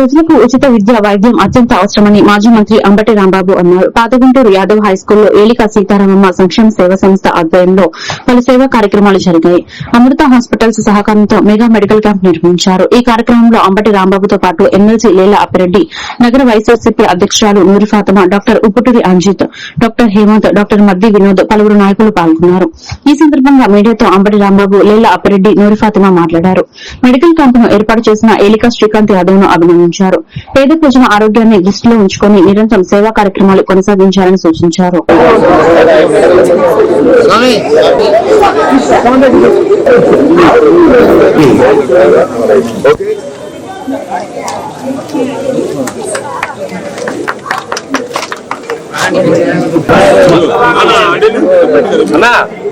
ప్రజలకు ఉచిత విద్య వైద్యం అత్యంత అవసరమని మాజీ మంత్రి అంబటి రాంబాబు అన్నారు. పాతగుంటూరు యాదవ్ హైస్కూల్లో ఏలిక సీతారామమ్మ సంక్షేమ సేవ సంస్థ ఆధ్వర్యంలో పలు సేవా కార్యక్రమాలు జరిగాయి. అమృత హాస్పిటల్స్ సహకారంతో మెగా మెడికల్ క్యాంప్ నిర్వహించారు ఈ కార్యక్రమంలో అంబటి రాంబాబుతో పాటు ఎమ్మెల్సీ లీలా అప్పిరెడ్డి నగర వైఎస్ఆర్సీపీ అధ్యక్షురాలు Noori Fatima doctor Upputuri Anjith doctor Hemanth doctor Maddi Vinod పలువురు నాయకులు పాల్గొన్నారు. ఈ సందర్భంగా మీడియాతో అంబటి రాంబాబు లీలా అప్పిరెడ్డి నూరి ఫాతిమా మాట్లాడారు. మెడికల్ క్యాంపును ఏర్పాటు చేసిన ఏలిక శ్రీకాంత్ యాదవ్ను అభినందించారు. పేద ప్రజల ఆరోగ్యాన్ని దృష్టిలో ఉంచుకొని నిరంతరం సేవా కార్యక్రమాలు కొనసాగించాలని సూచించారు.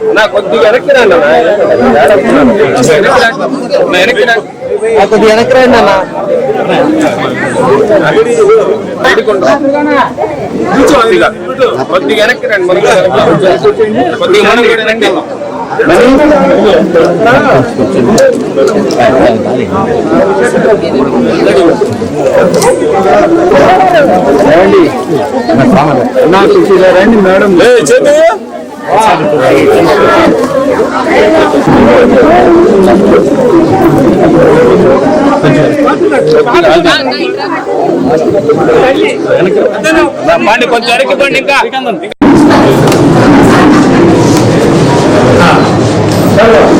అన్నా కొద్దిగా వెనక్కి రండి అన్నా. వెనక్కి రండి. కొద్దిగా వెనక్కి రండి అన్న. కొద్దిగా కొద్దిగా వెనక్కి రండి. మనం కూడా రండి మేడం చేతి పండి కొంచెం వెనక్కి పండి ఇంకా బీసీ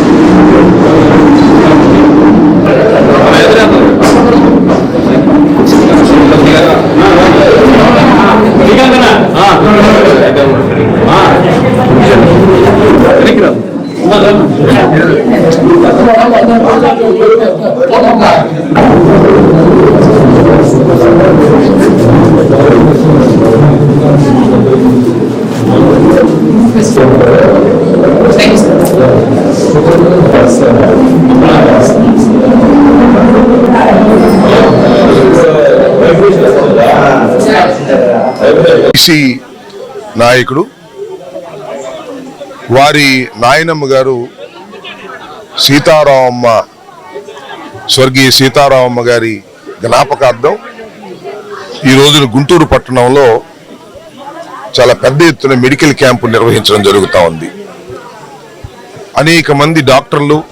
నాయకుడు వారి నాయనమ్మ గారు సీతారామమ్మ స్వర్గీయ సీతారామమ్మ గారి జ్ఞాపకార్థం ఈ రోజున గుంటూరు పట్టణంలో చాలా పెద్ద ఎత్తున మెడికల్ క్యాంపు నిర్వహించడం జరుగుతూ ఉంది. అనేక మంది డాక్టర్లు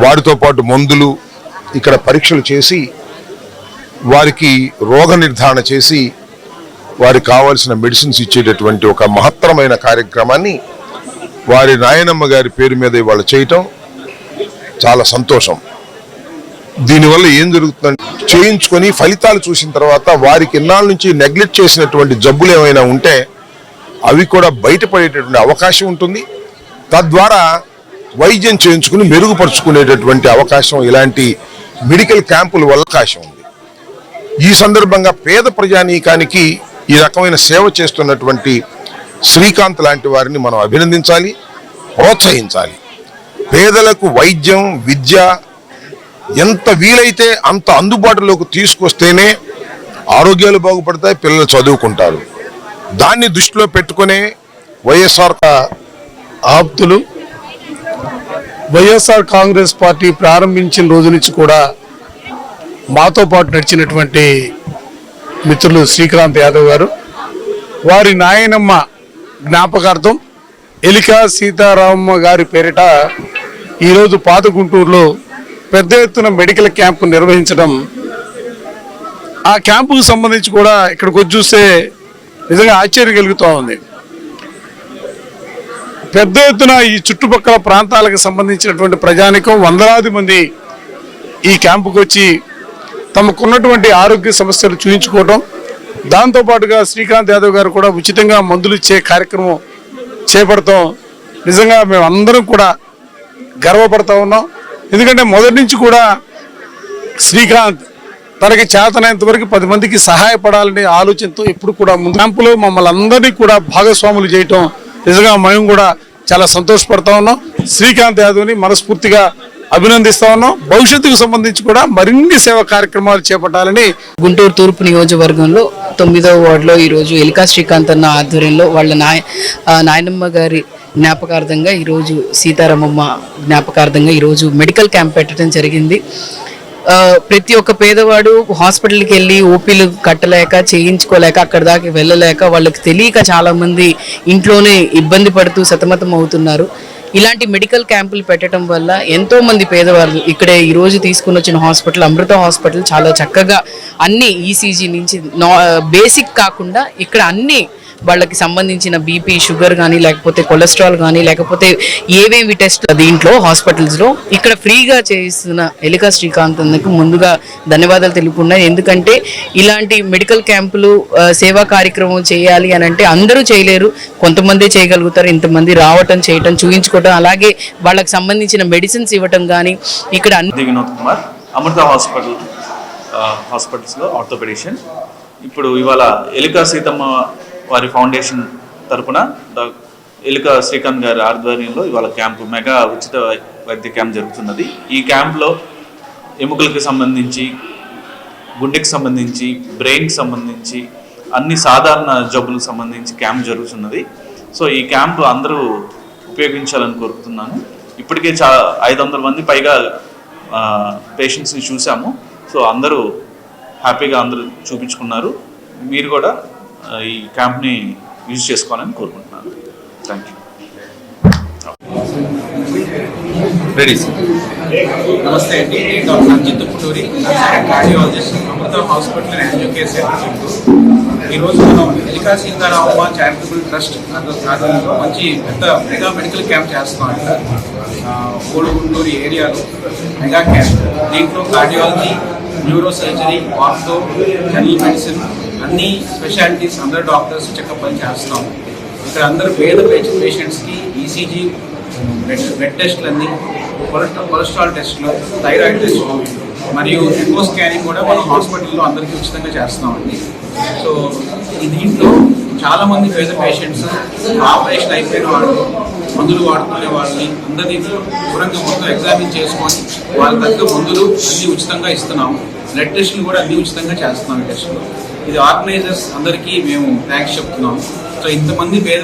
వారితో పాటు మందులు ఇక్కడ పరీక్షలు చేసి వారికి రోగ నిర్ధారణ చేసి వారికి కావాల్సిన మెడిసిన్స్ ఇచ్చేటటువంటి ఒక మహత్తరమైన కార్యక్రమాన్ని వారి నాయనమ్మ గారి పేరు మీద ఇవాళ చేయటం చాలా సంతోషం. దీనివల్ల ఏం జరుగుతుందంటే చేయించుకొని ఫలితాలు చూసిన తర్వాత వారికి ఇన్నాళ్ళ నుంచి నెగ్లెక్ట్ చేసినటువంటి జబ్బులు ఏమైనా ఉంటే అవి కూడా బయటపడేటటువంటి అవకాశం ఉంటుంది. తద్వారా వైద్యం చేయించుకుని మెరుగుపరుచుకునేటటువంటి అవకాశం ఇలాంటి మెడికల్ క్యాంపుల వల్ల అవకాశం ఉంది. ఈ సందర్భంగా పేద ప్రజానీకానికి ఈ రకమైన సేవ చేస్తున్నటువంటి శ్రీకాంత్ లాంటి వారిని మనం అభినందించాలి ప్రోత్సహించాలి. పేదలకు వైద్యం విద్య ఎంత వీలైతే అంత అందుబాటులోకి తీసుకొస్తేనే ఆరోగ్యాలు బాగుపడతాయి పిల్లలు చదువుకుంటారు. దాన్ని దృష్టిలో పెట్టుకునే వైఎస్ఆర్ ఆప్తులు వైఎస్ఆర్ కాంగ్రెస్ పార్టీ ప్రారంభించిన రోజు నుంచి కూడా మాతో పాటు నడిచినటువంటి మిత్రులు శ్రీకాంత్ యాదవ్ గారు వారి నాయనమ్మ జ్ఞాపకార్థం ఎలికా సీతారామమ్మ గారి పేరిట ఈరోజు పాత గుంటూరులో పెద్ద ఎత్తున మెడికల్ క్యాంపు నిర్వహించడం. ఆ క్యాంపుకు సంబంధించి కూడా ఇక్కడికి వచ్చి చూస్తే నిజంగా ఆశ్చర్యం కలుగుతూ ఉంది. పెద్ద ఎత్తున ఈ చుట్టుపక్కల ప్రాంతాలకు సంబంధించినటువంటి ప్రజానికం వందలాది మంది ఈ క్యాంపుకు వచ్చి తమకున్నటువంటి ఆరోగ్య సమస్యలు చూయించుకోవడం దాంతోపాటుగా శ్రీకాంత్ యాదవ్ గారు కూడా ఉచితంగా మందులు ఇచ్చే కార్యక్రమం చేపడతాం నిజంగా మేము అందరం కూడా గర్వపడతా ఉన్నాం. ఎందుకంటే మొదటి నుంచి కూడా శ్రీకాంత్ తనకి చేతనైనంత వరకు పది మందికి సహాయపడాలనే ఆలోచనతో ఎప్పుడు కూడా ముందు క్యాంపులో మమ్మల్ని అందరినీ కూడా భాగస్వాములు చేయటం నిజంగా మేము కూడా చాలా సంతోషపడతా ఉన్నాం. శ్రీకాంత్ యాదవ్ని మనస్ఫూర్తిగా అభినందిస్తా ఉన్నాం. భవిష్యత్తుకు సంబంధించి కూడా మరిన్ని సేవా కార్యక్రమాలు చేపట్టాలని గుంటూరు తూర్పు నియోజకవర్గంలో తొమ్మిదవ వార్డులో ఈరోజు ఎలికా శ్రీకాంత్ అన్న ఆధ్వర్యంలో వాళ్ళ నాయ నాయనమ్మ గారి జ్ఞాపకార్థంగా ఈరోజు సీతారామమ్మ జ్ఞాపకార్థంగా ఈరోజు మెడికల్ క్యాంప్ పెట్టడం జరిగింది. ప్రతి ఒక్క పేదవాడు హాస్పిటల్కి వెళ్ళి ఓపీలు కట్టలేక చేయించుకోలేక అక్కడ దాకా వెళ్ళలేక వాళ్ళకి తెలియక చాలామంది ఇంట్లోనే ఇబ్బంది పడుతూ సతమతం అవుతున్నారు. ఇలాంటి మెడికల్ క్యాంపులు పెట్టడం వల్ల ఎంతో మంది పేదవాళ్ళు ఇక్కడే ఈరోజు తీసుకుని వచ్చిన హాస్పిటల్ అమృత హాస్పిటల్ చాలా చక్కగా అన్ని ఈసీజీ నుంచి బేసిక్ కాకుండా ఇక్కడ అన్ని వాళ్ళకి సంబంధించిన బీపీ షుగర్ కానీ లేకపోతే కొలెస్ట్రాల్ కానీ లేకపోతే ఏవేవి టెస్ట్ దీంట్లో హాస్పిటల్స్లో ఇక్కడ ఫ్రీగా చేస్తున్న ఎలికా శ్రీకాంత్ ముందుగా ధన్యవాదాలు తెలుపుకున్నాయి. ఎందుకంటే ఇలాంటి మెడికల్ క్యాంపులు సేవా కార్యక్రమం చేయాలి అని అంటే అందరూ చేయలేరు. కొంతమందే చేయగలుగుతారు. ఇంతమంది రావటం చేయటం చూయించుకోవటం అలాగే వాళ్ళకి సంబంధించిన మెడిసిన్స్ ఇవ్వటం కానీ ఇక్కడ అన్ని వినోద్ కుమార్ అమృత హాస్పిటల్ హాస్పిటల్స్లో ఆర్థోపెడిషన్ ఇప్పుడు ఇవాళ ఎలికా సీతమ్మ వారి ఫౌండేషన్ తరపున ఎలుక శ్రీకాంత్ గారి ఆధ్వర్యంలో ఇవాళ క్యాంపు మెగా ఉచిత వైద్య క్యాంప్ జరుగుతున్నది. ఈ క్యాంప్లో ఎముకలకు సంబంధించి గుండెకి సంబంధించి బ్రెయిన్కి సంబంధించి అన్ని సాధారణ జబ్బులకు సంబంధించి క్యాంప్ జరుగుతున్నది. సో ఈ క్యాంప్ అందరూ ఉపయోగించాలని కోరుతున్నాను. ఇప్పటికే చా ఐదు వందల మంది పైగా పేషెంట్స్ని చూసాము. సో అందరూ హ్యాపీగా అందరూ చూపించుకున్నారు. మీరు కూడా ఈ క్యాంప్ని యూజ్ చేసుకోవాలని కోరుకుంటున్నాను. థ్యాంక్ యూ రెడీ సార్ నమస్తే అండి. నేను doctor Anjith Puturi cardiologist Amrita hospital and Angiocare ఈరోజు మనం ఎలికా సీతారామమ్మ చారిటబుల్ ట్రస్ట్ ఆధ్వర్యంలో మంచి పెద్ద మెగా మెడికల్ క్యాంప్ చేస్తున్నాం కోడుగుంటూరు ఏరియాలో మెగా క్యాంప్. దీంట్లో cardiology neuro surgery ortho general medicine అన్ని స్పెషాలిటీస్ అందరు డాక్టర్స్ చెకప్ అని చేస్తున్నాం ఇక్కడ అందరు పేద పేషెంట్స్కి ఈసీజీ బ్లడ్ బ్లడ్ టెస్ట్లు అన్ని కొలెస్ట్రాల్ కొలెస్ట్రాల్ టెస్ట్లు థైరాయిడ్ టెస్ట్లు మరియు ఎకో స్కానింగ్ కూడా మనం హాస్పిటల్లో అందరికీ ఉచితంగా చేస్తున్నామండి సో దీంట్లో చాలామంది పేద పేషెంట్స్ ఆపరేషన్ అయిపోయిన వాళ్ళు మందులు వాడుకునే వాళ్ళని అందరినీ దూరంగా మొత్తం ఎగ్జామిన్ చేసుకొని వాళ్ళ తగ్గ మందులు అన్ని ఉచితంగా ఇస్తున్నాము. బ్లడ్ టెస్టులు కూడా అన్ని ఉచితంగా చేస్తున్నాం ఈ టెస్టులు. ఇది ఆర్గనైజర్స్ అందరికీ మేము థ్యాంక్స్ చెప్తున్నాం సో ఇంతమంది పేద